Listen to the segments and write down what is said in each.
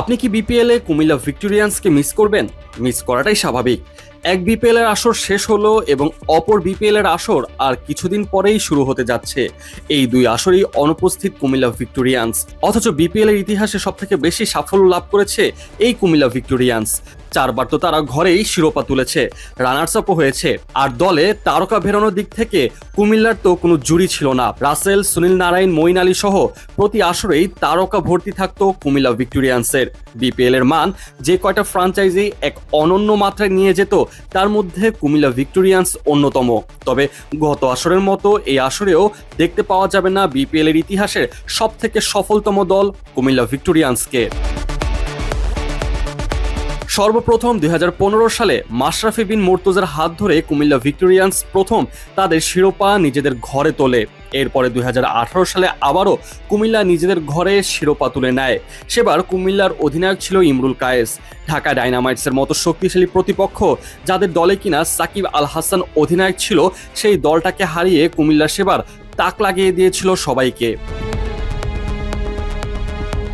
আপনি কি বিপিএলে কুমিল্লা ভিক্টোরিয়ান্সকে মিস করবেন? মিস করাটাই স্বাভাবিক। এক বিপিএল এর আসর শেষ হলো এবং অপর বিপিএল এর আসর আর কিছুদিন পরেই শুরু হতে যাচ্ছে। এই দুই আসরই অনুপস্থিত কুমিল্লা ভিক্টোরিয়ান্স। অথচ বিপিএল এর ইতিহাসে সবথেকে বেশি সাফল্য লাভ করেছে এই কুমিল্লা ভিক্টোরিয়ান্স। চারবার তো তারা ঘরেই শিরোপা তুলেছে রানার্স আপও হয়েছে। আর দলে তারকা ভেরানোর দিক থেকে কুমিল্লার তো কোনো জুরি ছিল না। রাসেল, সুনীল নারায়ণ, মঈন আলী সহ প্রতি আসরেই তারকা ভর্তি থাকতো কুমিল্লা ভিক্টোরিয়ান্সের। বিপিএল এর মান যে কয়টা ফ্রাঞ্চাইজি এক অনন্য মাত্রায় নিয়ে যেত তার মধ্যে কুমিল্লা ভিক্টোরিয়ান্স অন্যতম। তবে গত আসরের মতো এই আসরেও দেখতে পাওয়া যাবে না বিপিএল এর ইতিহাসের সব থেকে সফলতম দল কুমিল্লা ভিক্টোরিয়ান্সকে। সর্বপ্রথম দুই হাজার পনেরো সালে মাশরাফি বিন মোর্তজার হাত ধরে কুমিল্লা ভিক্টোরিয়ান্স প্রথম তাদের শিরোপা নিজেদের ঘরে তোলে। এরপরে দুই হাজার আঠারো সালে আবারও কুমিল্লা নিজেদের ঘরে শিরোপা তুলে নেয়। সেবার কুমিল্লার অধিনায়ক ছিল ইমরুল কায়েস। ঢাকা ডাইনামাইটসের মতো শক্তিশালী প্রতিপক্ষ যাদের দলে কিনা সাকিব আল হাসান অধিনায়ক ছিল, সেই দলটাকে হারিয়ে কুমিল্লা সেবার তাক লাগিয়ে দিয়েছিল সবাইকে।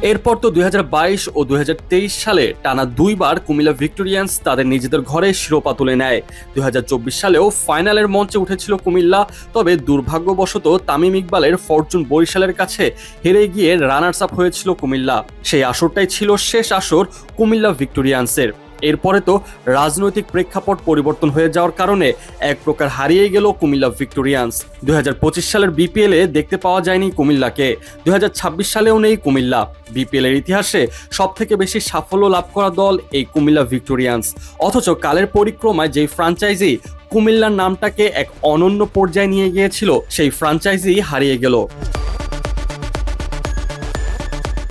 এরপর তো দুই হাজার বাইশ ও দুই হাজার তেইশ সালে টানা দুইবার কুমিল্লা ভিক্টোরিয়ান্স তাদের নিজেদের ঘরে শিরোপা তুলে নেয়। দুই হাজার চব্বিশ সালেও ফাইনালের মঞ্চে উঠেছিল কুমিল্লা, তবে দুর্ভাগ্যবশত তামিম ইকবালের ফরচুন বরিশালের কাছে হেরে গিয়ে রানার্স আপ হয়েছিল কুমিল্লা। সেই আসরটাই ছিল শেষ আসর কুমিল্লা ভিক্টোরিয়ান্সের। এরপরে তো রাজনৈতিক প্রেক্ষাপট পরিবর্তন হয়ে যাওয়ার কারণে এক প্রকার হারিয়ে গেল কুমিল্লা ভিক্টোরিয়ান্স। দুই হাজার পঁচিশ সালের বিপিএল দেখতে পাওয়া যায়নি কুমিল্লাকে। দুই হাজার ছাব্বিশ সালেও নেই কুমিল্লা। বিপিএল এর ইতিহাসে সব থেকে বেশি সাফল্য লাভ করা দল এই কুমিল্লা ভিক্টোরিয়ান্স। অথচ কালের পরিক্রমায় যেই ফ্রাঞ্চাইজি কুমিল্লার নামটাকে এক অনন্য পর্যায়ে নিয়ে গিয়েছিল, সেই ফ্রাঞ্চাইজি হারিয়ে গেল।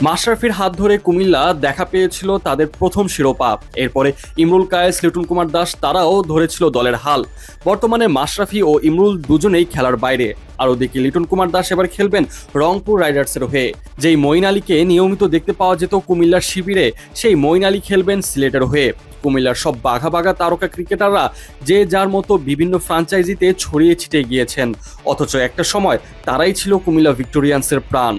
মাশরাফির হাত ধরে কুমিল্লা দেখা পেয়েছিল তাদের প্রথম শিরোপা। এরপরে ইমরুল কায়েস লিটন কুমার দাস তারাও ধরেছিল দলের হাল। বর্তমানে মাশরাফি ও ইমরুল দুজনেই খেলার বাইরে। আর ওদিকে লিটন কুমার দাস এবার খেলবেন রংপুর রাইডার্সের হয়ে। যেই মঈন আলীকে নিয়মিত দেখতে পাওয়া যেত কুমিল্লার শিবিরে, সেই মঈন আলী খেলবেন সিলেটের হয়ে। কুমিল্লার সব বাঘা বাঘা তারকা ক্রিকেটাররা যে যার মতো বিভিন্ন ফ্রাঞ্চাইজিতে ছড়িয়ে ছিটিয়ে গিয়েছেন। অথচ একটা সময় তারাই ছিল কুমিল্লা ভিক্টোরিয়ান্সের প্রাণ।